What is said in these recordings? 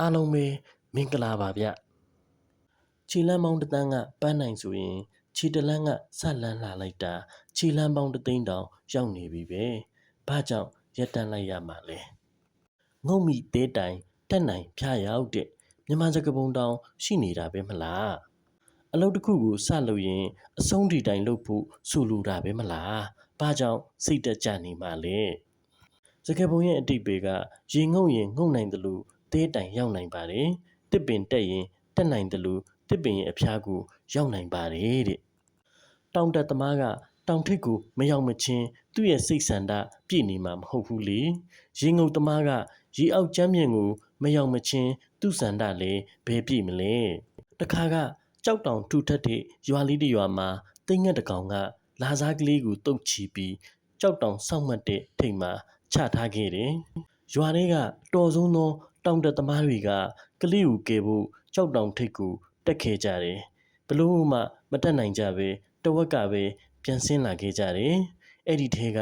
အားလုံးပဲမင်္ဂလာပါဗျခြေလမ်းပေါင်းတစ်တန်းကပန်းနိုင်ဆိုရင်ခြေတစ်လန်းကဆက်လန်းလာလိုက်တာခြေလမ်းပေါင်းတစ်သိန်းတောင်ရောက်နေပြီပဲဘာကြောင့်ရက်တန်းလိုက်ရမှာလဲငုံမိသေးတိုင်တက်နိုင်ဖျားရောက်တဲ့မြန်မာစကားပုံတောင်ရှိနေတာပဲမလားအလုပ်တစ်ခုကိုစလုပ်ရင်အဆုံးထိတိုင်လုပ်ဖို့ဆိုလိုတာပဲမလားဘာကြောင့်စိတ်တက်ကြနေမှာလဲစကပုံရဲ့အတိတ်ပေကရေငုံရင်ငုံနိုင်တယ်လို့ တဲတိုင်ရောက်နိုင်ပါတယ်။တစ်ပင်တက်ရင်တက်နိုင်တယ်လို့တစ်ပင်ရဲ့အဖျားကိုရောက်နိုင်ပါတယ်တဲ့။တောင်တက်သမားကတောင်ထိပ်ကိုမရောက်မချင်းသူ့ရဲ့စိတ်ဆန္ဒပြည့်နေမှာမဟုတ်ဘူးလေ။ရေငုံသမားကရေအောက်ကျမ်းပြင်ကိုမရောက်မချင်းသူ့ဆန္ဒလည်းဘယ်ပြည့်မလဲ။တခါကကြောက်တောင်ထူထပ်တဲ့ရွာလေးတစ်ရွာမှာတိမ်ငက်တစ်ကောင်ကလာစားကလေးကိုတုတ်ချီပြီးကြောက်တောင်စောက်မှတ်တဲ့ထိတ်မှာချထားခဲ့တယ်။ရွာထဲကအတော်ဆုံးသော တောင်တက်သမားတွေကကလေးကိုကယ်ဖို့ကြောက်တောင်ထိပ်ကိုတက်ခဲ့ကြတယ်။ဘလို့မှမတက်နိုင်ကြပဲတဝက်ကပဲပြန်ဆင်းလာခဲ့ကြတယ်။အဲ့ဒီထဲက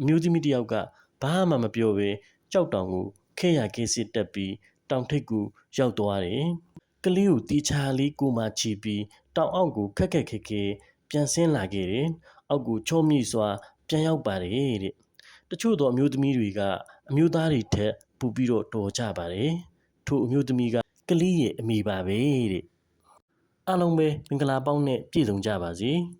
အမျိုးသမီးတစ်ယောက်ကဘာမှမပြောပဲကြောက်တောင်ကိုခဲရခဲစစ်တက်ပြီးတောင်ထိပ်ကိုရောက်သွားတယ်။ကလေးကိုတီချာလေးကိုမှချီပြီးတောင်အောက်ကိုခက်ခက်ခဲခဲပြန်ဆင်းလာခဲ့တယ်။အောက်ကိုချောမိစွာပြန်ရောက်ပါတယ်တဲ့။တချို့သောအမျိုးသမီးတွေကအမျိုးသားတွေထက် ပူပြီးတော့တော်ကြပါတယ်ထို့အမျိုးသမီးကကလေးရဲ့အမိပါပဲတဲ့အားလုံးပဲမင်္ဂလာပေါင်းနဲ့ပြည့်စုံကြပါစေ။